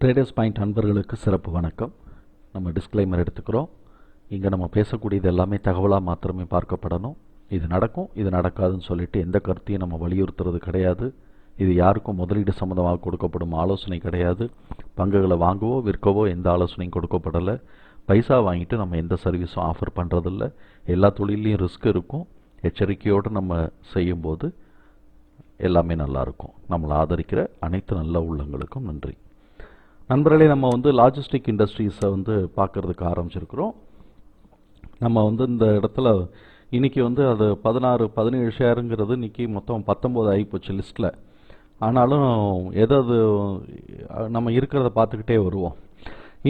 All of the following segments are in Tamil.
ட்ரேடர்ஸ் பாயிண்ட் அன்பர்களுக்கு சிறப்பு வணக்கம். நம்ம டிஸ்க்ளைமர் எடுத்துக்கிறோம். இங்கே நம்ம பேசக்கூடியது எல்லாமே தகவலாக மாத்திரமே பார்க்கப்படணும். இது நடக்கும் இது நடக்காதுன்னு சொல்லிட்டு எந்த கருத்தையும் நம்ம வலியுறுத்துறது கிடையாது. இது யாருக்கும் முதலீடு சம்மந்தமாக கொடுக்கப்படும் ஆலோசனை கிடையாது. பங்குகளை வாங்கவோ விற்கவோ எந்த ஆலோசனையும் கொடுக்கப்படலை. பைசா வாங்கிட்டு நம்ம எந்த சர்வீஸும் ஆஃபர் பண்ணுறதில்ல எல்லா தொழிலையும் ரிஸ்க் இருக்கும். எச்சரிக்கையோடு நம்ம செய்யும்போது எல்லாமே நல்லாயிருக்கும் நம்மளை ஆதரிக்கிற அனைத்து நல்ல உள்ளங்களுக்கும் நன்றி. நண்பர்களே நம்ம வந்து லாஜிஸ்டிக் இண்டஸ்ட்ரீஸை வந்து பார்க்குறதுக்கு ஆரம்பிச்சிருக்கிறோம். நம்ம வந்து இந்த இடத்துல இன்னைக்கு வந்து அது பதினாறு பதினேழு ஷேருங்கிறது இன்னைக்கு மொத்தம் பத்தொம்போது ஆகிப்போச்சு லிஸ்ட்டில் ஆனாலும் எதாவது நம்ம இருக்கிறத பார்த்துக்கிட்டே வருவோம்.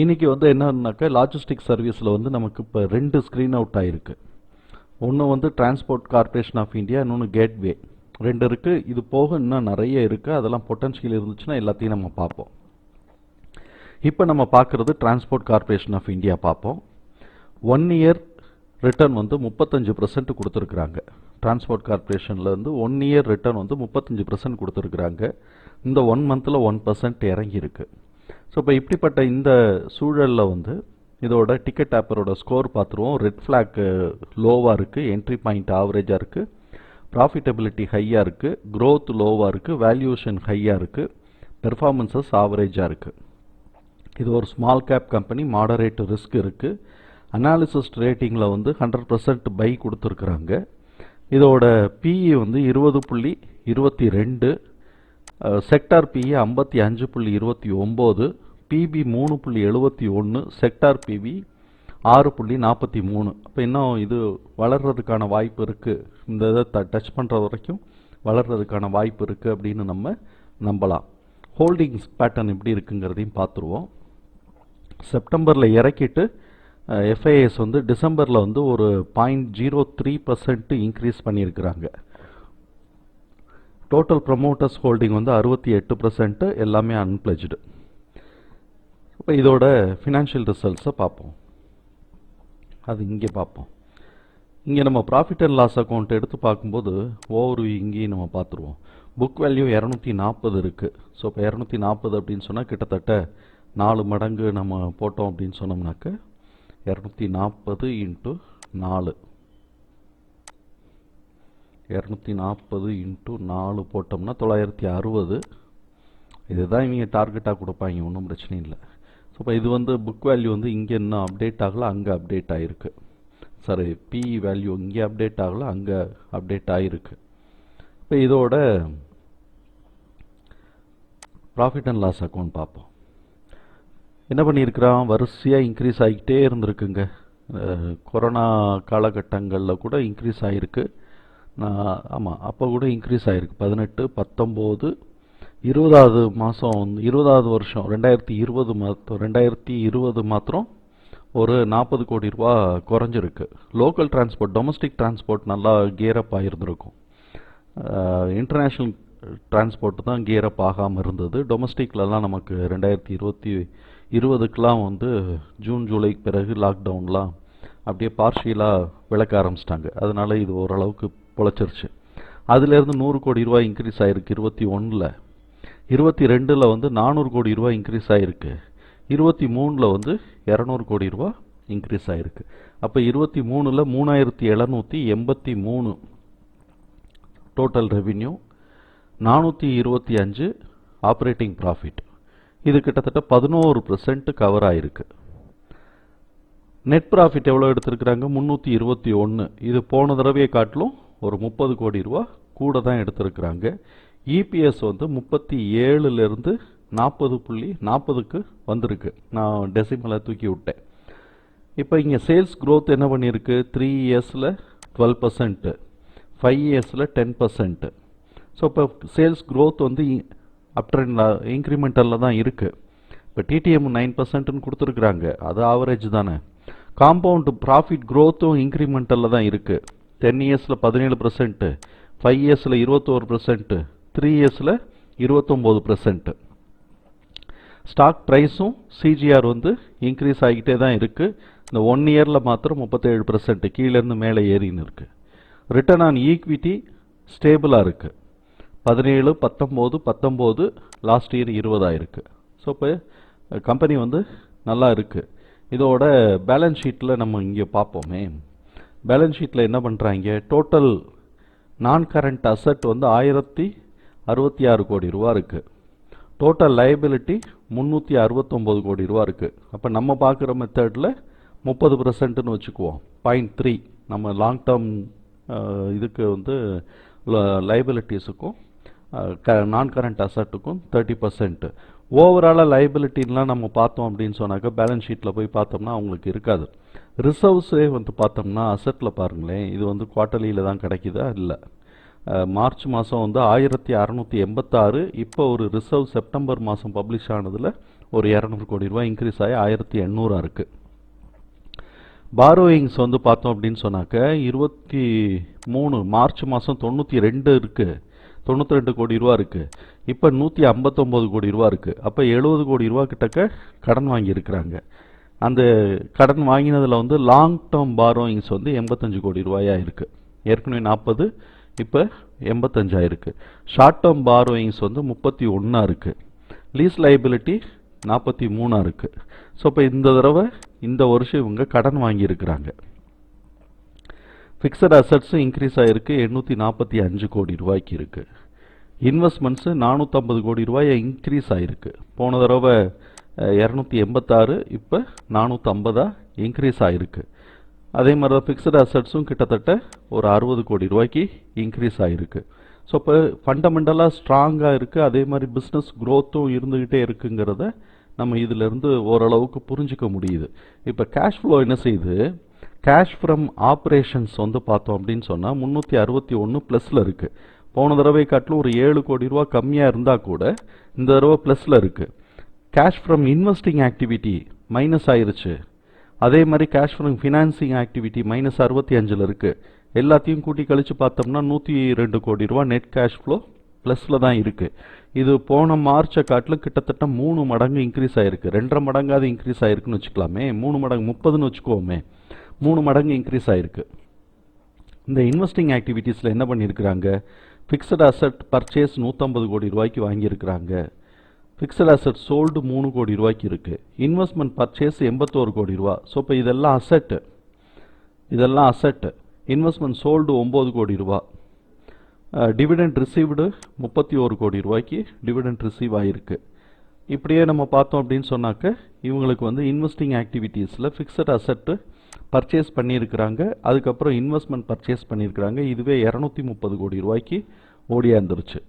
இன்றைக்கி வந்து என்னன்னாக்கா லாஜிஸ்டிக் சர்வீஸில் வந்து நமக்கு இப்போ ரெண்டு ஸ்க்ரீன் அவுட் ஆகிருக்கு ஒன்று வந்து டிரான்ஸ்போர்ட் கார்பரேஷன் ஆஃப் இந்தியா இன்னொன்று கேட்வே ரெண்டு இருக்குது இது போக இன்னும் நிறைய இருக்குது அதெல்லாம் பொட்டன்ஷியல் இருந்துச்சுன்னா எல்லாத்தையும் நம்ம பார்ப்போம். இப்போ நம்ம பார்க்குறது டிரான்ஸ்போர்ட் கார்பரேஷன் ஆஃப் இந்தியா பார்ப்போம். ஒன் இயர் ரிட்டர்ன் வந்து முப்பத்தஞ்சு பர்சன்ட் கொடுத்துருக்குறாங்க. டிரான்ஸ்போர்ட் கார்பரேஷனில் வந்து ஒன் இயர் ரிட்டர்ன் வந்து முப்பத்தஞ்சு பர்சன்ட் கொடுத்துருக்குறாங்க. இந்த ஒன் மந்தில் ஒன் பர்சன்ட் இறங்கியிருக்கு. ஸோ இப்போ இப்படிப்பட்ட இந்த சூழலில் வந்து இதோட டிக்கெட் ஆப்பரோட ஸ்கோர் பார்த்துருவோம். ரெட் ஃப்ளாக் லோவாக இருக்குது என்ட்ரி பாயிண்ட் ஆவரேஜாக இருக்குது ப்ராஃபிட்டபிலிட்டி ஹையாக இருக்குது க்ரோத் லோவாக இருக்குது வேல்யூஷன் ஹையாக இருக்குது பெர்ஃபார்மன்சஸ் ஆவரேஜாக இருக்குது இது ஒரு small cap company moderate risk இருக்குது அனாலிசிஸ்ட் ரேட்டிங்கில் வந்து ஹண்ட்ரட் பர்சன்ட் பை கொடுத்துருக்குறாங்க. இதோட பிஇ வந்து இருபது புள்ளி இருபத்தி ரெண்டு செக்டார் பிஇ ஐம்பத்தி அஞ்சு புள்ளி இருபத்தி ஒம்பது பிபி மூணு புள்ளி எழுபத்தி ஒன்று செக்டார் பிவி ஆறு புள்ளி நாற்பத்தி மூணு. அப்போ இன்னும் இது வளர்கிறதுக்கான வாய்ப்பு இருக்குது இந்த இதை த டச் பண்ணுற வரைக்கும் வளர்கிறதுக்கான வாய்ப்பு இருக்குது அப்படின்னு நம்ம நம்பலாம். ஹோல்டிங்ஸ் பேட்டர்ன் எப்படி இருக்குங்கிறதையும் பார்த்துருவோம். செப்டம்பரில் இறக்கிட்டு எஃப்ஐஎஸ் வந்து டிசம்பரில் வந்து ஒரு point zero three percent increase பண்ணியிருக்கிறாங்க. டோட்டல் ப்ரமோட்டர்ஸ் ஹோல்டிங் வந்து அறுபத்தி எட்டு பர்சன்ட்டு எல்லாமே அன்பிளஜ்டு இப்போ இதோட ஃபினான்ஷியல் ரிசல்ட்ஸை பார்ப்போம். அது இங்கே பார்ப்போம். இங்கே நம்ம ப்ராஃபிட் அண்ட் லாஸ் அக்கௌண்ட் எடுத்து பார்க்கும்போது ஓவர் இங்கேயும் நம்ம பார்த்துருவோம். புக் வேல்யூ இரநூத்தி நாற்பது இருக்குது ஸோ இப்போ இரநூத்தி நாற்பது அப்படின்னு சொன்னால் கிட்டத்தட்ட நாலு மடங்கு நம்ம போட்டோம் அப்படின்னு சொன்னோம்னாக்க இரநூத்தி நாற்பது இன்ட்டு நாலு. இரநூத்தி நாற்பது இன்ட்டு நாலு போட்டோம்னா தொள்ளாயிரத்தி அறுபது. இதுதான் இவங்க டார்கெட்டாக கொடுப்பாங்க ஒன்றும் பிரச்சனை இல்லை. ஸோ இப்போ இது வந்து புக் வேல்யூ வந்து இங்கே இன்னும் அப்டேட் ஆகலை அங்கே அப்டேட் ஆகிருக்கு சாரி பிஇ வேல்யூ இங்கே அப்டேட் ஆகலை அங்கே அப்டேட் ஆகிருக்கு இப்போ இதோட ப்ராஃபிட் அண்ட் லாஸ் அக்கௌண்ட் பார்ப்போம். என்ன பண்ணியிருக்கிறான்? வரிசையாக இன்க்ரீஸ் ஆகிக்கிட்டே இருந்திருக்குங்க. கொரோனா காலகட்டங்களில் கூட இன்க்ரீஸ் ஆகிருக்கு நான் ஆமாம் அப்போ கூட இன்க்ரீஸ் ஆகிருக்கு பதினெட்டு பத்தொம்போது இருபதாவது மாதம் வந்து இருபதாவது வருஷம் ரெண்டாயிரத்தி இருபது மாதம் ரெண்டாயிரத்தி இருபது மாத்திரம் ஒரு நாற்பது கோடி ரூபா குறைஞ்சிருக்கு. லோக்கல் டிரான்ஸ்போர்ட் டொமஸ்டிக் டிரான்ஸ்போர்ட் நல்லா கியரப் ஆகிருந்திருக்கும் இன்டர்நேஷ்னல் டிரான்ஸ்போர்ட் தான் கியரப் ஆகாமல் இருந்தது. டொமஸ்டிக்லலாம் நமக்கு ரெண்டாயிரத்தி இருபத்தி இருபதுக்கெலாம் வந்து ஜூன் ஜூலைக்கு பிறகு லாக்டவுன்லாம் அப்படியே பார்ஷியலாக விளக்க ஆரம்பிச்சிட்டாங்க. அதனால் இது ஓரளவுக்கு பொழைச்சிருச்சு. அதுலேருந்து நூறு கோடி ரூபாய் இன்க்ரீஸ் ஆகிருக்கு இருபத்தி ஒன்றில் இருபத்தி ரெண்டில் வந்து நானூறு கோடி ரூபா இன்க்ரீஸ் ஆகிருக்கு இருபத்தி மூணில் வந்து இரநூறு கோடி ரூபா இன்க்ரீஸ் ஆகிருக்கு அப்போ இருபத்தி மூணில் மூணாயிரத்தி எழுநூற்றி எண்பத்தி மூணு டோட்டல் ரெவின்யூ நானூற்றி இருபத்தி அஞ்சு ஆப்ரேட்டிங் ப்ராஃபிட் இது கிட்டத்தட்ட பதினோரு பர்சன்ட் கவர் ஆகிருக்கு நெட் ப்ராஃபிட் எவ்வளோ எடுத்திருக்கிறாங்க? முந்நூற்றி இருபத்தி ஒன்று இது போன தடவையை காட்டிலும் ஒரு முப்பது கோடி ரூபா கூட தான் எடுத்திருக்கிறாங்க. இபிஎஸ் வந்து முப்பத்தி ஏழுலேருந்து நாற்பது புள்ளி நாற்பதுக்கு வந்திருக்கு. நான் டெசிமலை தூக்கி விட்டேன். இப்போ இங்கே சேல்ஸ் க்ரோத் என்ன பண்ணியிருக்கு? த்ரீ இயர்ஸில் டுவெல் பர்சன்ட்டு ஃபைவ் இயர்ஸில் டென் பர்சன்ட்டு ஸோ இப்போ சேல்ஸ் க்ரோத் வந்து அப்ட்ரெண்டில் இன்க்ரிமெண்டலில் தான் இருக்குது இப்போ டிடிஎம் நைன் பர்சன்ட்னு கொடுத்துருக்குறாங்க. அது ஆவரேஜ் தானே. காம்பவுண்டு ப்ராஃபிட் க்ரோத்தும் இன்க்ரிமெண்டலில் தான் இருக்குது டென் இயர்ஸில் பதினேழு பர்சன்ட்டு ஃபைவ் இயர்ஸில் இருபத்தோரு பர்சன்ட்டு த்ரீ இயர்ஸில் இருபத்தொம்போது பர்சன்ட்டு ஸ்டாக் ப்ரைஸும் சிஜிஆர் வந்து இன்க்ரீஸ் ஆகிட்டே தான் இருக்குது இந்த ஒன் இயரில் மாத்திரம் முப்பத்தேழு பர்சன்ட் கீழேருந்து மேலே ஏறின்னு இருக்குது ரிட்டர்ன் ஆன் ஈக்விட்டி ஸ்டேபிளாக இருக்குது பதினேழு பத்தொம்போது பத்தொம்போது லாஸ்ட் இயர் இருபதாயிருக்கு. ஸோ இப்போ கம்பெனி வந்து நல்லா இருக்குது இதோட பேலன்ஸ் ஷீட்டில் நம்ம இங்கே பார்ப்போமே பேலன்ஸ் ஷீட்டில் என்ன பண்ணுறாங்க டோட்டல் நான் கரண்ட் அசட் வந்து ஆயிரத்தி அறுபத்தி ஆறு கோடி ரூபா இருக்குது டோட்டல் லைபிலிட்டி முந்நூற்றி அறுபத்தொம்போது கோடி ரூபா இருக்குது அப்போ நம்ம பார்க்குற மெத்தடில் முப்பது பர்சன்ட்னு வச்சுக்குவோம். பாயிண்ட் த்ரீ நம்ம லாங் டேர்ம் இதுக்கு வந்து லைபிலிட்டிஸுக்கும் நான் கரண்ட் அசட்டுக்கும் தேர்ட்டி பர்சன்ட் ஓவராலாக லைபிலிட்டின்லாம் நம்ம பார்த்தோம் அப்படின்னு சொன்னாக்கா பேலன்ஸ் ஷீட்டில் போய் பார்த்தோம்னா அவங்களுக்கு இருக்காது. ரிசர்வ்ஸே வந்து பார்த்தோம்னா அசட்டில் பாருங்களேன் இது வந்து குவார்ட்டர்லியில் தான் கிடைக்குதா? இல்லை. மார்ச் மாதம் வந்து ஆயிரத்தி அறநூற்றி எண்பத்தாறு இப்போ ஒரு ரிசர்வ் செப்டம்பர் மாதம் பப்ளிஷ் ஆனதில் ஒரு இரநூறு கோடி ரூபாய் இன்க்ரீஸ் ஆகி ஆயிரத்தி எண்ணூறாக இருக்குது பாரோயிங்ஸ் வந்து பார்த்தோம் அப்படின்னு சொன்னாக்க இருபத்தி மூணு மார்ச் மாதம் தொண்ணூற்றி ரெண்டு இருக்குது தொண்ணூற்றி ரெண்டு கோடி ரூபா இருக்குது இப்போ நூற்றி ஐம்பத்தொம்போது கோடி ரூபா இருக்குது அப்போ எழுபது கோடி ரூபா கிட்டக்க கடன் வாங்கியிருக்கிறாங்க. அந்த கடன் வாங்கினதில் வந்து லாங் டேர்ம் பாரோயிங்ஸ் வந்து எண்பத்தஞ்சு கோடி ரூபாயாக இருக்குது ஏற்கனவே நாற்பது இப்போ எண்பத்தஞ்சாயிருக்கு ஷார்ட் டேர்ம் பாரோயிங்ஸ் வந்து முப்பத்தி ஒன்றா இருக்குது லீஸ் லைபிலிட்டி நாற்பத்தி மூணாக இருக்குது ஸோ இப்போ இந்த தடவை இந்த வருஷம் இவங்க கடன் வாங்கியிருக்கிறாங்க. ஃபிக்ஸட் அசட்ஸும் இன்க்ரீஸ் ஆகிருக்கு எண்ணூற்றி நாற்பத்தி அஞ்சு கோடி ரூபாய்க்கு இருக்குது இன்வெஸ்ட்மெண்ட்ஸு நானூற்றம்பது கோடி ரூபாய் இன்க்ரீஸ் ஆகிருக்கு போன தடவை இரநூத்தி எண்பத்தாறு இப்போ நானூற்றம்பதாக இன்க்ரீஸ் ஆகிருக்கு அதே மாதிரி தான் ஃபிக்ஸட் அசட்ஸும் கிட்டத்தட்ட ஒரு அறுபது கோடி ரூபாய்க்கு இன்க்ரீஸ் ஆகிருக்கு ஸோ இப்போ ஃபண்டமெண்டலாக ஸ்ட்ராங்காக இருக்குது அதே மாதிரி பிஸ்னஸ் க்ரோத்தும் இருந்துக்கிட்டே இருக்குங்கிறத நம்ம இதிலிருந்து ஓரளவுக்கு புரிஞ்சிக்க முடியுது. இப்போ கேஷ் ஃப்ளோ என்ன செய்யுது? கேஷ் ஃப்ரம் ஆப்ரேஷன்ஸ் வந்து பார்த்தோம் அப்படின்னு சொன்னால் முந்நூற்றி அறுபத்தி ஒன்று ப்ளஸில் இருக்குது போன தடவை காட்டிலும் ஒரு ஏழு கோடி ரூபா கம்மியாக இருந்தால் கூட இந்த தடவை ப்ளஸில் இருக்குது cash from investing activity minus ஆயிருச்சு. அதே மாதிரி cash from financing activity minus அறுபத்தி அஞ்சில் இருக்குது எல்லாத்தையும் கூட்டி கழித்து பார்த்தோம்னா நூற்றி ரெண்டு கோடி ரூபா நெட் கேஷ் ஃப்ளோ ப்ளஸில் தான் இருக்குது இது போன மார்ச்சை காட்டிலும் கிட்டத்தட்ட மூணு மடங்கு இன்க்ரீஸ் ஆகிருக்கு ரெண்டரை மடங்காவது இன்க்ரீஸ் ஆகிருக்குன்னு வச்சுக்கலாமே. மூணு மடங்கு முப்பதுன்னு வச்சுக்கோமே. மூணு மடங்கு இன்க்ரீஸ் ஆகிருக்கு இந்த இன்வெஸ்டிங் ஆக்டிவிட்டீஸில் என்ன பண்ணியிருக்கிறாங்க? ஃபிக்ஸட் அசட் பர்ச்சேஸ் நூற்றம்பது கோடி ரூபாய்க்கு வாங்கியிருக்கிறாங்க. ஃபிக்ஸட் அசட் சோல்டு மூணு கோடி ரூபாய்க்கு இருக்குது இன்வெஸ்ட்மெண்ட் பர்ச்சேஸ் எண்பத்தோரு கோடி ரூபா. ஸோ இப்போ இதெல்லாம் அசட்டு இதெல்லாம் அசட்டு இன்வெஸ்ட்மெண்ட் சோல்டு ஒம்பது கோடி ரூபா. டிவிடெண்ட் ரிசீவ்டு முப்பத்தி ஒரு கோடி ரூபாய்க்கு டிவிடெண்ட் ரிசீவ் ஆகிருக்கு இப்படியே நம்ம பார்த்தோம் அப்படின்னு சொன்னாக்க இவங்களுக்கு வந்து இன்வெஸ்டிங் ஆக்டிவிட்டீஸில் ஃபிக்ஸட் அசட்டு பர்ச்சேஸ் பண்ணியிருக்கிறாங்க. அதுக்கப்புறம் இன்வெஸ்ட்மெண்ட் பர்ச்சேஸ் பண்ணியிருக்கிறாங்க. இதுவே இரநூத்தி முப்பது கோடி ரூபாய்க்கு ஓடியாந்துருச்சு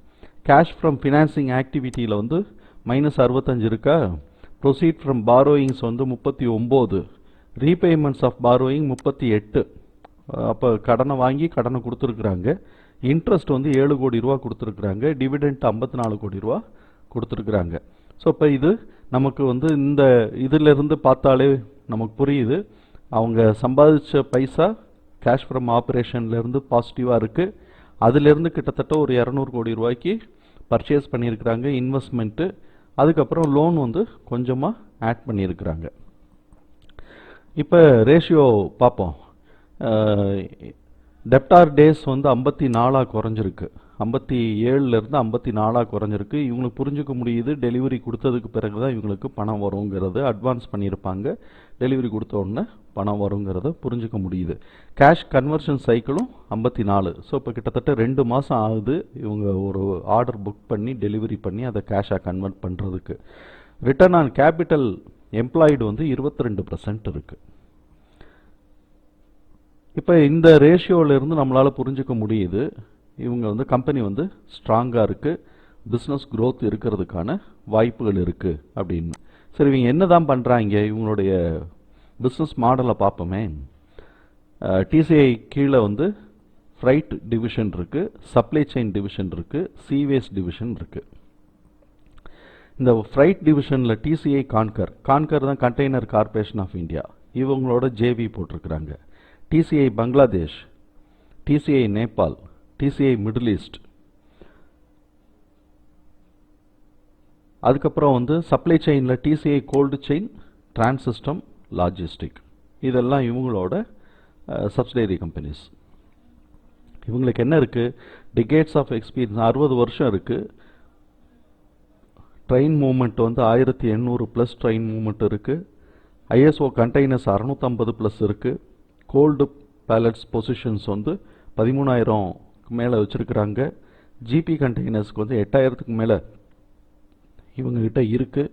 கேஷ் ஃப்ரம் ஃபினான்சிங் ஆக்டிவிட்டியில் வந்து மைனஸ் அறுபத்தஞ்சு இருக்கா? ப்ரொசீட் ஃப்ரம் பாரோயிங்ஸ் வந்து முப்பத்தி ஒம்பது. ரீபேமெண்ட்ஸ் ஆஃப் பாரோயிங் முப்பத்தி எட்டு. அப்போ கடனை வாங்கி கடனை கொடுத்துருக்குறாங்க. இன்ட்ரெஸ்ட் வந்து ஏழு கோடி ரூபா கொடுத்துருக்குறாங்க. டிவிடெண்ட் ஐம்பத்தி நாலு கோடி ரூபா கொடுத்துருக்குறாங்க. ஸோ இப்போ இது நமக்கு வந்து இந்த இதிலிருந்து பார்த்தாலே நமக்கு புரியுது. அவங்க சம்பாதிச்ச பைசா கேஷ் ஃப்ரம் ஆப்ரேஷன்லேருந்து பாசிட்டிவாக இருக்குது அதுலேருந்து கிட்டத்தட்ட ஒரு இரநூறு கோடி ரூபாய்க்கு பர்ச்சேஸ் பண்ணியிருக்கிறாங்க இன்வெஸ்ட்மெண்ட்டு அதுக்கப்புறம் லோன் வந்து கொஞ்சமாக ஆட் பண்ணியிருக்கிறாங்க. இப்போ ரேஷியோ பார்ப்போம். டெப்டார் டேஸ் வந்து ஐம்பத்தி நாலாக குறைஞ்சிருக்கு. ஐம்பத்தி ஏழுலேருந்து ஐம்பத்தி நாலாக குறைஞ்சிருக்கு. இவங்களுக்கு புரிஞ்சுக்க முடியுது டெலிவரி கொடுத்ததுக்கு பிறகு தான் இவங்களுக்கு பணம் வருங்கிறது அட்வான்ஸ் பண்ணியிருப்பாங்க. டெலிவரி கொடுத்த உடனே பணம் வருங்கிறத புரிஞ்சுக்க முடியுது. கேஷ் கன்வர்ஷன் சைக்கிளும் ஐம்பத்தி நாலு. ஸோ இப்போ கிட்டத்தட்ட ரெண்டு மாதம் ஆகுது இவங்க ஒரு ஆர்டர் புக் பண்ணி டெலிவரி பண்ணி அதை கேஷாக கன்வெர்ட் பண்ணுறதுக்கு ரிட்டர்ன் ஆன் கேபிட்டல் எம்ப்ளாய்டு வந்து இருபத்தி ரெண்டு பர்சன்ட் இருக்குது இப்போ இந்த ரேஷியோவிலேருந்து நம்மளால் புரிஞ்சுக்க முடியுது. இவங்க வந்து கம்பெனி வந்து ஸ்ட்ராங்காக இருக்குது பிஸ்னஸ் க்ரோத் இருக்கிறதுக்கான வாய்ப்புகள் இருக்குது அப்படின்னு. சரி இவங்க என்ன தான் பண்ணுறாங்க இவங்களுடைய பிஸ்னஸ் மாடலை பார்ப்போமே. டிசிஐ கீழே வந்து ஃப்ரைட் டிவிஷன் இருக்குது சப்ளை செயின் டிவிஷன் இருக்குது சீவேஸ் டிவிஷன் இருக்குது இந்த ஃப்ரைட் டிவிஷனில் டிசிஐ கான்கர் கான்கர் தான் கண்டெய்னர் கார்ப்பரேஷன் ஆஃப் இந்தியா இவங்களோட ஜேவி போட்டிருக்கிறாங்க. TCI Bangladesh TCI Nepal TCI middle east அதுக்கப்புறம் வந்து சப்ளை செயினில் டிசிஐ கோல்டு செயின் டிரான்சிஸ்டம் லாஜிஸ்டிக் இதெல்லாம் இவங்களோட சப்சிடரி கம்பெனிஸ் இவங்களுக்கு என்ன இருக்குது டிகேட்ஸ் ஆஃப் எக்ஸ்பீரியன்ஸ் அறுபது வருஷம் இருக்குது ட்ரெயின் மூமெண்ட் வந்து ஆயிரத்தி எண்ணூறு ப்ளஸ் ட்ரெயின் மூமெண்ட் இருக்குது ஐஎஸ்ஓ கண்டெய்னர்ஸ் அறநூற்றம்பது ப்ளஸ் இருக்குது கோல்டு பேலட்ஸ் பொசிஷன்ஸ் வந்து பதிமூணாயிரம் மேலே வச்சுருக்குறாங்க. ஜிபி கண்டெய்னர்ஸ்க்கு வந்து எட்டாயிரத்துக்கு மேலே இவங்கக்கிட்ட இருக்குது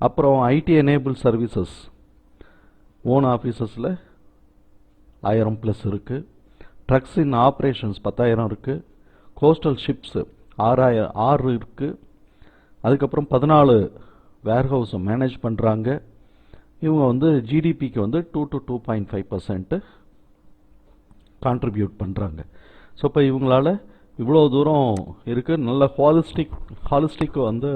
அப்புறம் ஐடி எனேபிள் சர்வீசஸ் ஓன் ஆஃபீஸஸில் ஆயிரம் ப்ளஸ் இருக்குது ட்ரக்ஸ் இன் ஆப்ரேஷன்ஸ் பத்தாயிரம் இருக்குது கோஸ்டல் ஷிப்ஸு ஆறாயிரம் ஆறு இருக்குது அதுக்கப்புறம் பதினாலு வேர்ஹவுஸை மேனேஜ் பண்ணுறாங்க இவங்க வந்து ஜிடிபிக்கு வந்து two to two point five percent contribute பண்ணுறாங்க ஸோ இப்போ இவங்களால இவ்வளோ தூரம் இருக்குது நல்ல ஹாலிஸ்டிக் ஹாலிஸ்டிக் வந்து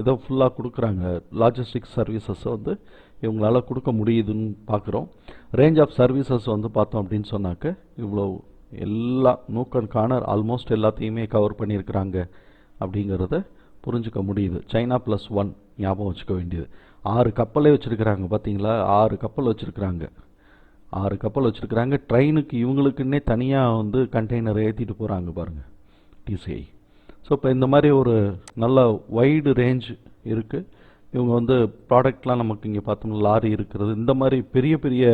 இதை ஃபுல்லாக கொடுக்குறாங்க. லாஜிஸ்டிக் சர்வீசஸை வந்து இவங்களால கொடுக்க முடியுதுன்னு பார்க்குறோம் ரேஞ்ச் ஆஃப் சர்வீசஸ் வந்து பார்த்தோம் அப்படின்னு சொன்னாக்க இவ்வளோ எல்லா நூக்கன் கார்னர் ஆல்மோஸ்ட் எல்லாத்தையுமே கவர் பண்ணியிருக்கிறாங்க அப்படிங்கிறத புரிஞ்சுக்க முடியுது. சைனா ப்ளஸ் ஒன் ஞாபகம் வச்சுக்க வேண்டியது. ஆறு கப்பலே வச்சுருக்கிறாங்க பார்த்தீங்களா ஆறு கப்பல் வச்சுருக்கிறாங்க. ஆறு கப்பல் வச்சுருக்குறாங்க. ட்ரெயினுக்கு இவங்களுக்குன்னே தனியாக வந்து கண்டெய்னர் ஏற்றிட்டு போகிறாங்க பாருங்கள் டிசிஐ ஸோ இப்போ இந்த மாதிரி ஒரு நல்ல வைடு ரேஞ்ச் இருக்குது இவங்க வந்து ப்ராடக்ட்லாம் நமக்கு இங்கே பார்த்தோம்னா லாரி இருக்கிறது. இந்த மாதிரி பெரிய பெரிய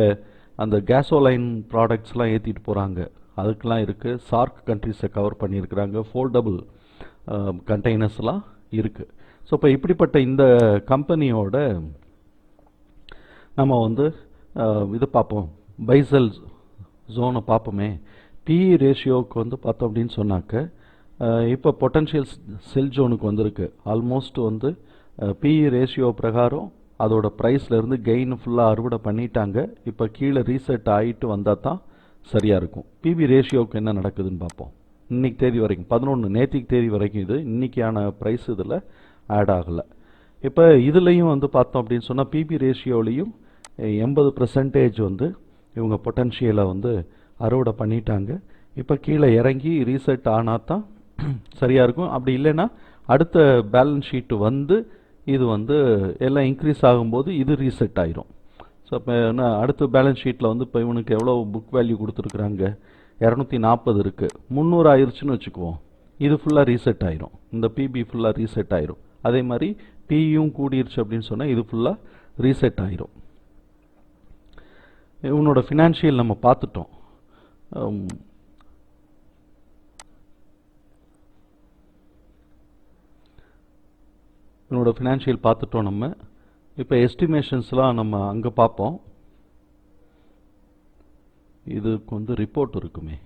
அந்த கேஸோலைன் ப்ராடக்ட்ஸ்லாம் ஏற்றிட்டு போகிறாங்க அதுக்கெலாம் இருக்குது சார்க் கண்ட்ரிஸை கவர் பண்ணியிருக்கிறாங்க. ஃபோல்டபுள் கண்டெய்னர்ஸ்லாம் இருக்குது ஸோ இப்போ இப்படிப்பட்ட இந்த கம்பெனியோட நம்ம வந்து இது பார்ப்போம். பைசல் ஜோனை பார்ப்போமே. பிஇ ரேஷியோவுக்கு வந்து பார்த்தோம் அப்படின்னு சொன்னாக்க இப்போ பொட்டன்ஷியல் செல் ஜோனுக்கு வந்திருக்கு. ஆல்மோஸ்ட் வந்து பிஇ ரேஷியோ பிரகாரம் அதோட ப்ரைஸ்லேருந்து கெயின் ஃபுல்லாக அறுவடை பண்ணிட்டாங்க. இப்போ கீழே ரீசெட் ஆகிட்டு வந்தால் தான் சரியாக இருக்கும். பிபி ரேஷியோவுக்கு என்ன நடக்குதுன்னு பார்ப்போம். இன்றைக்கி தேதி வரைக்கும் பதினொன்று நேற்றுக்கு தேதி வரைக்கும் இது. இன்றைக்கியான ப்ரைஸ் இதில் ஆட் ஆகலை. இப்போ இதுலேயும் வந்து பார்த்தோம் அப்படின்னு சொன்னால் பிபி ரேஷியோலையும் எண்பது பர்சன்டேஜ் வந்து இவங்க பொட்டன்ஷியலை வந்து அறுவடை பண்ணிட்டாங்க. இப்போ கீழே இறங்கி ரீசெட் ஆனால் தான் சரியாக இருக்கும். அப்படி இல்லைன்னா அடுத்த பேலன்ஸ் ஷீட்டு வந்து இது வந்து எல்லாம் இன்க்ரீஸ் ஆகும்போது இது ரீசெட் ஆயிரும். ஸோ இப்போ என்ன அடுத்த பேலன்ஸ் ஷீட்டில் வந்து இப்போ இவனுக்கு எவ்வளோ புக் வேல்யூ கொடுத்துருக்குறாங்க? இரநூத்தி நாற்பது இருக்குது முந்நூறு ஆயிடுச்சுன்னு வச்சுக்குவோம். இது ஃபுல்லாக ரீசெட் ஆயிரும். இந்த பிபி ஃபுல்லாக ரீசெட் ஆயிரும். அதே மாதிரி பியும் கூடிருச்சு அப்படின்னு சொன்னால் இது ஃபுல்லாக ரீசெட் ஆயிரும். இவனோட ஃபினான்ஷியல் நம்ம பார்த்துட்டோம். இவனோட ஃபினான்ஷியல் பார்த்துட்டோம் நம்ம. இப்போ எஸ்டிமேஷன்ஸ்லாம் நம்ம அங்கே பார்ப்போம். இதுக்கு வந்து ரிப்போர்ட் இருக்குமே.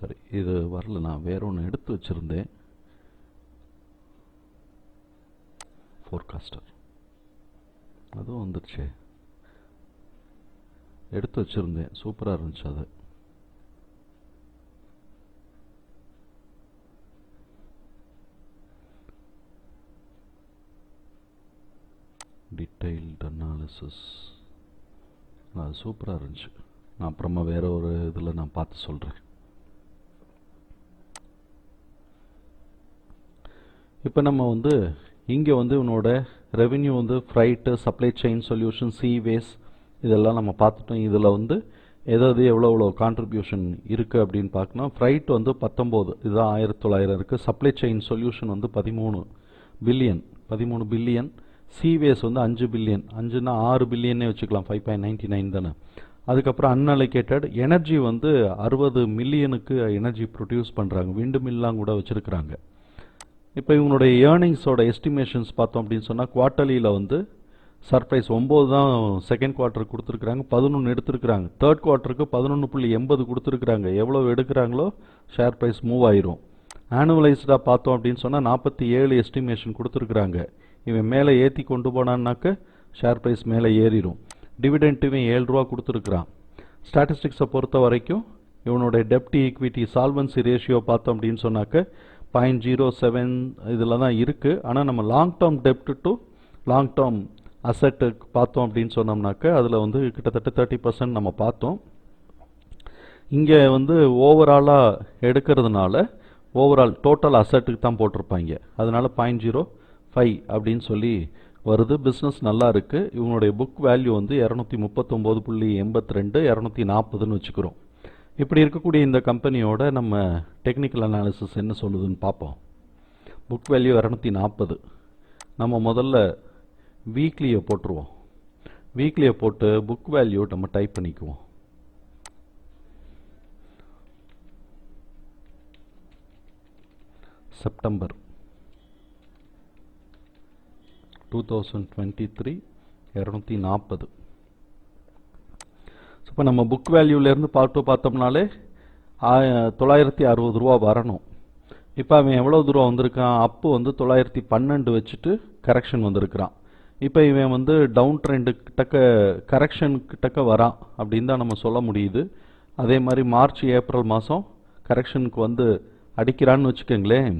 சரி இது வரல நான் வேற ஒன்று எடுத்து வச்சுருந்தேன். ஃபோர்காஸ்டர் அதுவும் வந்துடுச்சு எடுத்து வச்சுருந்தேன். சூப்பராக இருந்துச்சு அது. டீட்டெயில்டு அனாலிசிஸ் அது சூப்பராக இருந்துச்சு. நான் அப்புறமா வேற ஒரு இதில் நான் பார்த்து சொல்கிறேன் இப்போ நம்ம வந்து இங்கே வந்து இவனோட ரெவென்யூ வந்து freight supply chain solution seaways இதெல்லாம் நம்ம பார்த்துட்டோம். இதில் வந்து எதாவது எவ்வளோ எவ்வளோ கான்ட்ரிபியூஷன் இருக்குது அப்படின்னு பார்க்கணும் ஃப்ரைட் வந்து பத்தொம்போது இதுதான் ஆயிரத்தி தொள்ளாயிரம் இருக்குது சப்ளை செயின் சொல்யூஷன் வந்து பதிமூணு பில்லியன் பதிமூணு பில்லியன் சிவேஸ் வந்து அஞ்சு பில்லியன் அஞ்சுனா ஆறு பில்லியன்னே வச்சுக்கலாம் ஃபைவ் பாயிண்ட் நைன்டி நைன் தானே. அதுக்கப்புறம் அன்அலிகேட்டட் எனர்ஜி வந்து அறுபது மில்லியனுக்கு எனர்ஜி ப்ரொடியூஸ் பண்ணுறாங்க விண்டு மில்லாம் கூட வச்சுருக்குறாங்க. இப்போ இவங்களுடைய ஏர்னிங்ஸோட எஸ்டிமேஷன்ஸ் பார்த்தோம் அப்படின்னு சொன்னால் குவார்ட்டர்லியில் வந்து சர்ப்ரைஸ் ஒம்பது தான் செகண்ட் குவார்ட்டர் கொடுத்துருக்குறாங்க பதினொன்று எடுத்துருக்குறாங்க. தேர்ட் குவார்ட்டருக்கு பதினொன்று புள்ளி எண்பது கொடுத்துருக்குறாங்க. எவ்வளோ எடுக்கிறாங்களோ ஷேர் ப்ரைஸ் மூவ் ஆயிரும். ஆனுவலைஸ்டாக பார்த்தோம் அப்படின்னு சொன்னால் நாற்பத்தி ஏழு எஸ்டிமேஷன் கொடுத்துருக்குறாங்க. இவன் மேலே ஏற்றி கொண்டு போனான்னாக்க ஷேர் ப்ரைஸ் மேலே ஏறிடும் டிவிடெண்ட் இவன் ஏழு ரூபா கொடுத்துருக்குறான். ஸ்டாட்டிஸ்டிக்ஸை பொறுத்த வரைக்கும் இவனுடைய டெப்டி ஈக்விட்டி சால்வன்சி ரேஷியோ பார்த்தோம் அப்படின்னு சொன்னாக்க பாயிண்ட் ஜீரோ செவன் இதில் தான் இருக்குது ஆனால் நம்ம லாங் டேர்ம் டெப்ட் டு லாங் டேர்ம் அசட்டு பார்த்தோம் அப்படின்னு சொன்னோம்னாக்க அதில் வந்து கிட்டத்தட்ட தேர்ட்டி பர்சன்ட் நம்ம பார்த்தோம். இங்கே வந்து ஓவராலாக எடுக்கிறதுனால ஓவரால் டோட்டல் அசட்டுக்கு தான் போட்டிருப்பாங்க. அதனால் பாயிண்ட் ஜீரோ ஃபைவ் அப்படின்னு சொல்லி வருது. பிஸ்னஸ் நல்லா இருக்குது இவங்களுடைய புக் வேல்யூ வந்து இரநூத்தி முப்பத்தொம்போது புள்ளி எண்பத்தி ரெண்டு இரநூத்தி நாற்பதுன்னு வச்சுக்கிறோம். இப்படி இருக்கக்கூடிய இந்த கம்பெனியோட நம்ம டெக்னிக்கல் அனாலிசிஸ் என்ன சொல்லுதுன்னு பார்ப்போம். புக் வேல்யூ இரநூத்தி நாற்பது நம்ம முதல்ல வீக்லியை போட்டுருவோம். வீக்லியை போட்டு புக் வேல்யூ நம்ம டைப் பண்ணிக்குவோம். September two thousand twenty three இரநூத்தி நாற்பது இப்போ நம்ம புக் வேல்யூலேருந்து பார்த்து பார்த்தோம்னாலே தொள்ளாயிரத்தி அறுபது ரூபா வரணும். இப்போ அவன் எவ்வளோ தூரம் வந்திருக்கான்? அப்பு வந்து தொள்ளாயிரத்தி பன்னெண்டு வச்சுட்டு கரெக்ஷன் வந்திருக்கிறான். இப்போ இவன் வந்து டவுன் ட்ரெண்டு கிட்டக்க கரெக்ஷன் கிட்டக்க வரான் அப்படின்னு தான் நம்ம சொல்ல முடியுது. அதே மாதிரி மார்ச் ஏப்ரல் மாதம் கரெக்ஷனுக்கு வந்து அடிக்கிறான்னு வச்சுக்கோங்களேன்.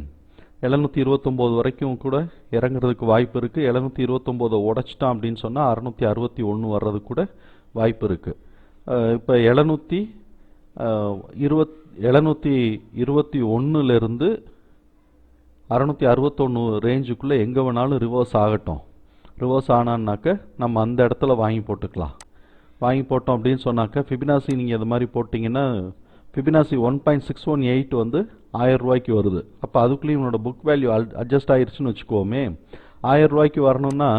எழுநூற்றி இருபத்தொம்போது வரைக்கும் கூட இறங்குறதுக்கு வாய்ப்பு இருக்குது எழுநூற்றி இருபத்தொம்போதை உடச்சிட்டான் அப்படின்னு சொன்னால் அறநூற்றி அறுபத்தி ஒன்று வர்றது கூட வாய்ப்பு இருக்குது இப்போ எழுநூற்றி இருபத் எழுநூற்றி இருபத்தி ஒன்றுலேருந்து அறநூற்றி அறுபத்தொன்று ரேஞ்சுக்குள்ளே எங்கே வேணாலும் ரிவர்ஸ் ஆகட்டும். ரிவர்ஸ் ஆனான்னாக்க நம்ம அந்த இடத்துல வாங்கி போட்டுக்கலாம். வாங்கி போட்டோம் அப்படின்னு சொன்னாக்க ஃபிபினாசி நீங்கள் இது மாதிரி போட்டிங்கன்னா Fibonacci one point six one eight வந்து ஆயிரம் ரூபாய்க்கு வருது. அப்போ அதுக்குள்ளேயும் உன்னோட புக் வேல்யூ அட்ஜஸ்ட் ஆயிருச்சுன்னு வச்சுக்கோமே. ஆயிரம் ரூபாய்க்கு வரணும்னா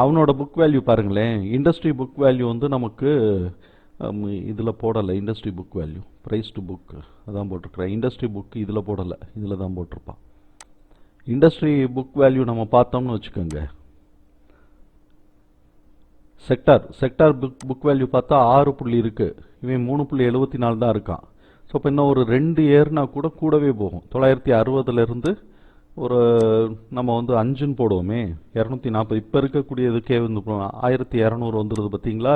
அவனோட புக் வேல்யூ பாருங்களேன். இண்டஸ்ட்ரி புக் வேல்யூ வந்து நமக்கு இதில் போடலை. Industry book value price to book அதான் போட்டிருக்கிறேன். இண்டஸ்ட்ரி புக் இதில் போடலை. இதில் தான் போட்டிருப்பான். இண்டஸ்ட்ரி புக் வேல்யூ நம்ம பார்த்தோம்னு வச்சுக்கோங்க. Sector sector book book value பார்த்தா ஆறு புள்ளி இருக்குது இவன் மூணு புள்ளி எழுபத்தி நாலு தான் இருக்கான். ஸோ இப்போ இன்னும் ஒரு ரெண்டு ஏர்னா கூட கூடவே போகும். தொள்ளாயிரத்தி அறுபதுலேருந்து ஒரு நம்ம வந்து அஞ்சுன்னு போடுவோமே இரநூத்தி நாற்பது இப்போ இருக்கக்கூடியதுக்கே வந்து ஆயிரத்தி இரநூறு வந்துடுது பார்த்தீங்களா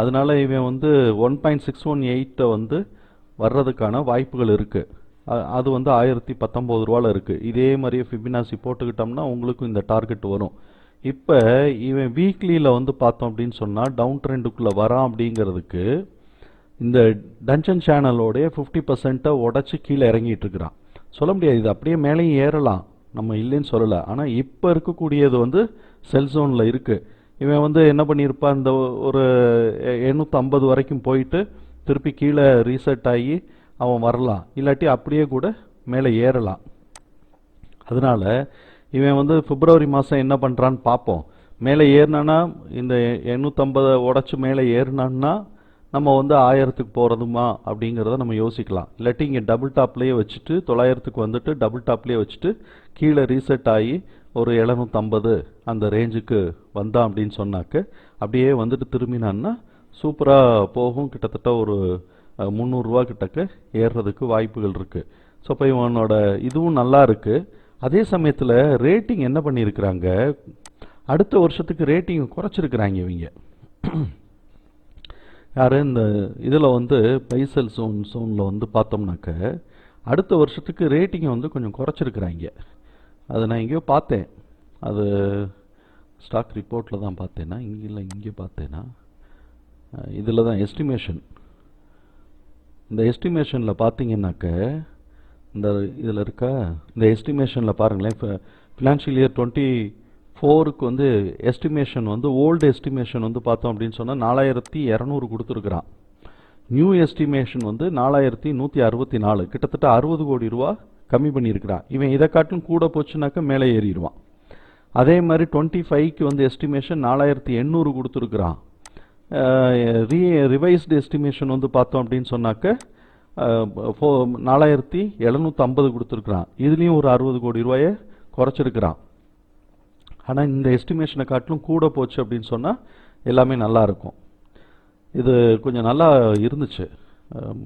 அதனால இவன் வந்து ஒன் பாயிண்ட் சிக்ஸ் ஒன் எயிட்டை வந்து வர்றதுக்கான வாய்ப்புகள் இருக்குது அது வந்து ஆயிரத்தி பத்தொம்போது ரூபால இருக்குது இதே மாதிரியே ஃபிபினாசி போட்டுக்கிட்டோம்னா உங்களுக்கும் இந்த டார்கெட் வரும். இப்போ இவன் வீக்லியில் வந்து பார்த்தோம் அப்படின்னு சொன்னால் டவுன் ட்ரெண்டுக்குள்ளே வரான் அப்படிங்கிறதுக்கு இந்த டஞ்சன் சேனலோடைய ஃபிஃப்டி பர்சன்ட்டை உடச்சி கீழே இறங்கிட்டு இருக்கிறான். சொல்ல முடியாது. இது அப்படியே மேலேயும் ஏறலாம். நம்ம இல்லைன்னு சொல்லலை. ஆனால் இப்போ இருக்கக்கூடியது வந்து செல் ஜோனில் இருக்குது இவன் வந்து என்ன பண்ணியிருப்பான்? இந்த ஒரு எண்ணூற்றம்பது வரைக்கும் போயிட்டு திருப்பி கீழே ரீசெட் ஆகி அவன் வரலாம். இல்லாட்டி அப்படியே கூட மேலே ஏறலாம். அதனால இவன் வந்து பிப்ரவரி மாதம் என்ன பண்ணுறான்னு பார்ப்போம். மேலே ஏறினானா இந்த எண்ணூற்றம்பதை உடச்சி மேலே ஏறினான்னா நம்ம வந்து ஆயிரத்துக்கு போகிறதுமா அப்படிங்கிறத நம்ம யோசிக்கலாம். இல்லாட்டி இங்கே டபுள் டாப்லேயே வச்சுட்டு தொள்ளாயிரத்துக்கு வந்துட்டு டபுள் டாப்லேயே வச்சுட்டு கீழே ரீசெட் ஆகி ஒரு எழுநூற்றம்பது அந்த ரேஞ்சுக்கு வந்தான் அப்படின்னு சொன்னாக்க அப்படியே வந்துட்டு திரும்பினான்னா சூப்பராக போகும். கிட்டத்தட்ட ஒரு முந்நூறுரூவா கிட்டக்க ஏறுறதுக்கு வாய்ப்புகள் இருக்குது ஸோ இப்போ இவனோட இதுவும் நல்லா இருக்குது அதே சமயத்தில் ரேட்டிங் என்ன பண்ணியிருக்கிறாங்க? அடுத்த வருஷத்துக்கு ரேட்டிங் குறைச்சிருக்கிறாங்க இவங்க. யார்? இந்த இதில் வந்து பைசல் சோன் சோனில் வந்து பார்த்தோம்னாக்க அடுத்த வருஷத்துக்கு ரேட்டிங்கை வந்து கொஞ்சம் குறைச்சிருக்கிறாங்க. அதை நான் எங்கேயோ பார்த்தேன். அது ஸ்டாக் ரிப்போர்ட்டில் தான் பார்த்தேன்னா இங்கே இல்லை இங்கே பார்த்தேன்னா இதில் தான் எஸ்டிமேஷன். இந்த எஸ்டிமேஷனில் பார்த்தீங்கன்னாக்க இந்த இதில் இருக்கா? இந்த எஸ்டிமேஷனில் பாருங்களேன் இப்போ ஃபினான்ஷியல் இயர் டுவெண்ட்டி ஃபோருக்கு வந்து எஸ்டிமேஷன் வந்து ஓல்டு எஸ்டிமேஷன் வந்து பார்த்தோம் அப்படின்னு சொன்னால் நாலாயிரத்தி இரநூறு கொடுத்துருக்குறான். நியூ எஸ்டிமேஷன் வந்து நாலாயிரத்தி நூற்றி அறுபத்தி நாலு. கிட்டத்தட்ட அறுபது கோடி ரூபா கம்மி பண்ணியிருக்கிறான். இவன் இதை காட்டிலும் கூட போச்சுனாக்க மேலே ஏறிடுவான். அதே மாதிரி டுவெண்ட்டி ஃபைவ்க்கு வந்து எஸ்டிமேஷன் நாலாயிரத்தி எண்ணூறு கொடுத்துருக்குறான். ரீ ரிவைஸ்டு எஸ்டிமேஷன் வந்து பார்த்தோம் அப்படின்னு சொன்னாக்க ஃபோ நாலாயிரத்தி எழுநூற்றம்பது கொடுத்துருக்குறான். இதுலேயும் ஒரு அறுபது கோடி ரூபாயை குறைச்சிருக்கிறான். ஆனால் இந்த எஸ்டிமேஷனை காட்டிலும் கூட போச்சு அப்படின்னு சொன்னால் எல்லாமே நல்லா இருக்கும். இது கொஞ்சம் நல்லா இருந்துச்சு.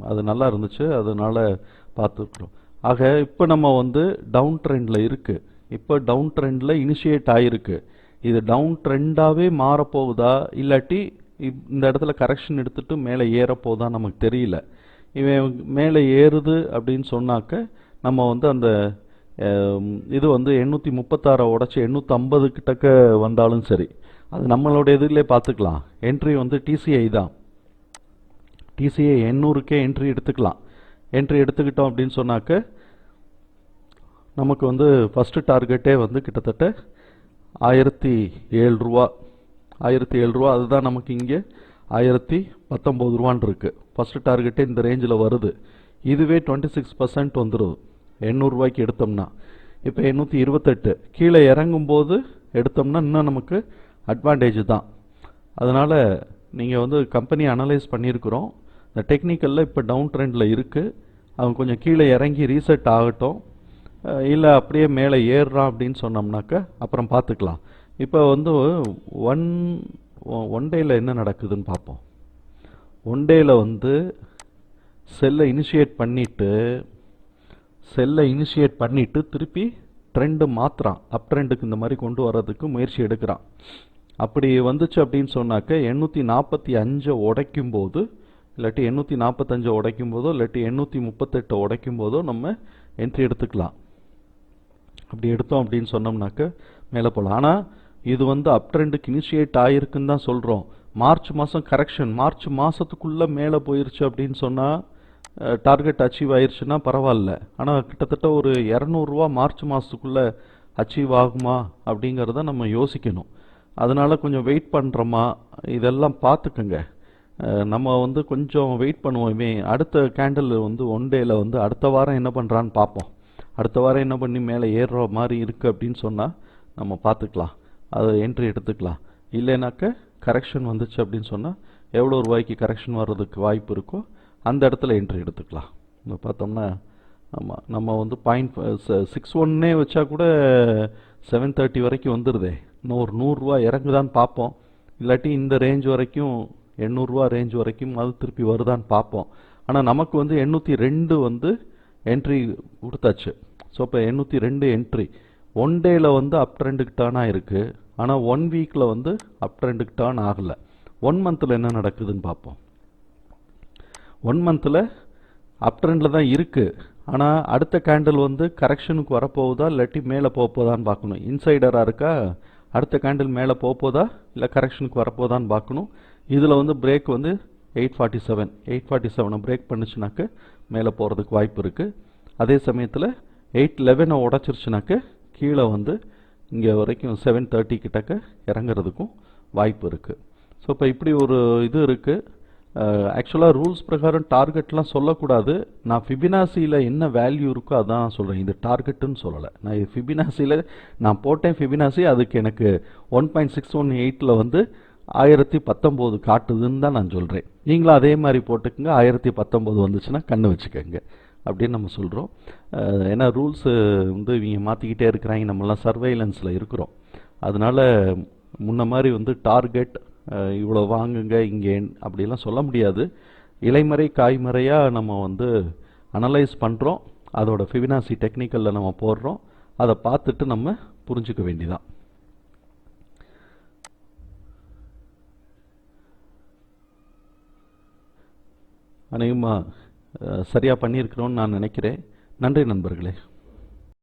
அது நல்லா இருந்துச்சு. அதனால் பார்த்துருக்குறோம். ஆக இப்போ நம்ம வந்து டவுன் ட்ரெண்டில் இருக்குது இப்போ டவுன் ட்ரெண்டில் இனிஷியேட் ஆகிருக்கு இது டவுன் ட்ரெண்டாகவே மாறப்போகுதா? இல்லாட்டி இப்- இந்த இடத்துல கரெக்ஷன் எடுத்துட்டு மேலே ஏறப்போகுதா நமக்கு தெரியல. இவன் மேலே ஏறுது அப்படின்னு சொன்னாக்க நம்ம வந்து அந்த இது வந்து எண்ணூற்றி முப்பத்தாறை உடச்சி எண்ணூற்றம்பது கிட்டக்க வந்தாலும் சரி. அது நம்மளோட இதிலே பார்த்துக்கலாம். என்ட்ரி வந்து டிசிஐ தான். டிசிஐ எண்ணூறுக்கே என்ட்ரி எடுத்துக்கலாம். என்ட்ரி எடுத்துக்கிட்டோம் அப்படின்னு சொன்னாக்க நமக்கு வந்து ஃபஸ்ட்டு டார்கெட்டே வந்து கிட்டத்தட்ட ஆயிரத்தி ஏழு ரூபா. ஆயிரத்தி ஏழு ரூபா அதுதான் நமக்கு இங்கே ஆயிரத்தி பத்தொம்போது ரூபான் இருக்குது ஃபஸ்ட்டு டார்கெட்டே இந்த ரேஞ்சில் வருது. இதுவே டுவெண்ட்டி சிக்ஸ் பர்சன்ட் வந்துடும் எண்ணூறுரூவாய்க்கு எடுத்தோம்னா. இப்போ எண்ணூற்றி இருபத்தெட்டு. கீழே இறங்கும்போது எடுத்தோம்னா இன்னும் நமக்கு அட்வான்டேஜ் தான். அதனால் நீங்கள் வந்து கம்பெனி அனலைஸ் பண்ணியிருக்கிறோம். இந்த டெக்னிக்கலில் இப்போ டவுன் ட்ரெண்டில் இருக்குது அவன் கொஞ்சம் கீழே இறங்கி ரீசெட் ஆகட்டும். இல்லை அப்படியே மேலே ஏறுறான் அப்படின்னு சொன்னோம்னாக்க அப்புறம் பார்த்துக்கலாம். இப்போ வந்து ஒன் ஒன் டேயில் என்ன நடக்குதுன்னு பார்ப்போம். ஒன் டேயில் வந்து செல்லை இனிஷியேட் பண்ணிவிட்டு செல்லை இனிஷியேட் பண்ணிவிட்டு திருப்பி ட்ரெண்டு மாற்றுறான் அப் ட்ரெண்டுக்கு இந்த மாதிரி கொண்டு வர்றதுக்கு முயற்சி எடுக்கிறான். அப்படி வந்துச்சு அப்படின்னு சொன்னாக்க எண்ணூற்றி நாற்பத்தி அஞ்சை உடைக்கும் போது இல்லாட்டி எண்ணூற்றி நாற்பத்தஞ்சை உடைக்கும் போதோ இல்லாட்டி எண்ணூற்றி முப்பத்தெட்டை உடைக்கும் போதோ நம்ம என்ட்ரி எடுத்துக்கலாம். அப்படி எடுத்தோம் அப்படின்னு சொன்னோம்னாக்க மேலே போகலாம். ஆனால் இது வந்து அப் ட்ரெண்டுக்கு இனிஷியேட் ஆகிருக்குன்னு தான் சொல்கிறோம் மார்ச் மாதம் கரெக்ஷன் மார்ச் மாதத்துக்குள்ளே மேலே போயிருச்சு அப்படின்னு சொன்னால் டார்கெட் அச்சீவ் ஆயிடுச்சுன்னா பரவாயில்ல. ஆனால் கிட்டத்தட்ட ஒரு இரநூறுவா மார்ச் மாதத்துக்குள்ளே அச்சீவ் ஆகுமா அப்படிங்கிறத நம்ம யோசிக்கணும். அதனால் கொஞ்சம் வெயிட் பண்ணுறோமா இதெல்லாம் பார்த்துக்குங்க. நம்ம வந்து கொஞ்சம் வெயிட் பண்ணுவோமே. அடுத்த கேண்டில் வந்து ஒன் டேயில் வந்து அடுத்த வாரம் என்ன பண்ணுறான்னு பார்ப்போம். அடுத்த வாரம் என்ன பண்ணி மேலே ஏறுற மாதிரி இருக்குது அப்படின்னு சொன்னால் நம்ம பார்த்துக்கலாம். அதை என்ட்ரி எடுத்துக்கலாம். இல்லைனாக்க கரெக்ஷன் வந்துச்சு அப்படின்னு சொன்னால் எவ்வளோ ரூபாய்க்கு கரெக்ஷன் வர்றதுக்கு வாய்ப்பு இருக்கோ அந்த இடத்துல என்ட்ரி எடுத்துக்கலாம். இப்போ பார்த்தோம்னா ஆமாம் நம்ம வந்து பாயிண்ட் சிக்ஸ் ஒன்னே வச்சா கூட செவன் தேர்ட்டி வரைக்கும் வந்துடுதே இன்னும் ஒரு நூறுரூவா இறங்குதான்னு பார்ப்போம். இல்லாட்டி இந்த ரேஞ்ச் வரைக்கும் எண்ணூறுரூவா ரேஞ்ச் வரைக்கும் அது திருப்பி வருதான்னு பார்ப்போம். ஆனால் நமக்கு வந்து எண்ணூற்றி ரெண்டு வந்து என்ட்ரி கொடுத்தாச்சு. ஸோ இப்போ எண்ணூற்றி ரெண்டு என்ட்ரி ஒன் டேயில் வந்து அப் ட்ரெண்டுக்கு டேர்ன் ஆகிருக்கு ஆனால் ஒன் வீக்கில் வந்து அப் ட்ரெண்டுக்கு டேர்ன் ஆகலை. ஒன் மந்தில் என்ன நடக்குதுன்னு பார்ப்போம். ஒன் மந்தில் அப் ட்ரெண்டில் தான் இருக்குது ஆனால் அடுத்த கேண்டில் வந்து கரெக்ஷனுக்கு வரப்போகுதா இல்லாட்டி மேலே போகப்போதான்னு பார்க்கணும். இன்சைடராக இருக்கா? அடுத்த கேண்டில் மேலே போக இல்லை கரெக்ஷனுக்கு வரப்போதான்னு பார்க்கணும். இதில் வந்து பிரேக் வந்து eight forty seven eight forty செவனை break பண்ணுச்சுனாக்க மேலே போகிறதுக்கு வாய்ப்பு இருக்குது அதே சமயத்தில் எயிட் லெவனை உடச்சிருச்சுனாக்க கீழே வந்து இங்கே வரைக்கும் செவன் தேர்ட்டி கிட்டக்க இறங்குறதுக்கும் வாய்ப்பு இருக்குது ஸோ இப்போ இப்படி ஒரு இது இருக்குது ஆக்சுவலாக ரூல்ஸ் பிரகாரம் டார்கெட்லாம் சொல்லக்கூடாது. நான் ஃபிபினாசியில் என்ன வேல்யூ இருக்கோ அதான் சொல்கிறேன் இது டார்கெட்டுன்னு சொல்லலை. நான் இது ஃபிபினாசியில் நான் போட்டேன் ஃபிபினாசி அதுக்கு எனக்கு ஒன் பாயிண்ட் சிக்ஸ் ஒன் எயிட்டில் வந்து ஆயிரத்தி பத்தொம்போது காட்டுதுன்னு தான் நான் சொல்கிறேன் நீங்களும் அதே மாதிரி போட்டுக்கோங்க. ஆயிரத்தி பத்தொம்போது வந்துச்சுன்னா கண்ணு வச்சுக்கோங்க. அப்படின்னு நம்ம சொல்கிறோம் ஏன்னா ரூல்ஸு வந்து இவங்க மாற்றிக்கிட்டே இருக்கிறாங்க. நம்மளாம் சர்வைலன்ஸில் இருக்கிறோம். அதனால் முன்ன மாதிரி வந்து டார்கெட் இவ்வளோ வாங்குங்க இங்கே அப்படிலாம் சொல்ல முடியாது. இலைமறை காய்மறையாக நம்ம வந்து அனலைஸ் பண்ணுறோம் அதோட ஃபிவினாசி டெக்னிக்கலில் நம்ம போடுறோம். அதை பார்த்துட்டு நம்ம புரிஞ்சுக்க வேண்டிதான் அநேகமாக சரியாக பண்ணியிருக்கிறோன்னு நான் நினைக்கிறேன். நன்றி நண்பர்களே.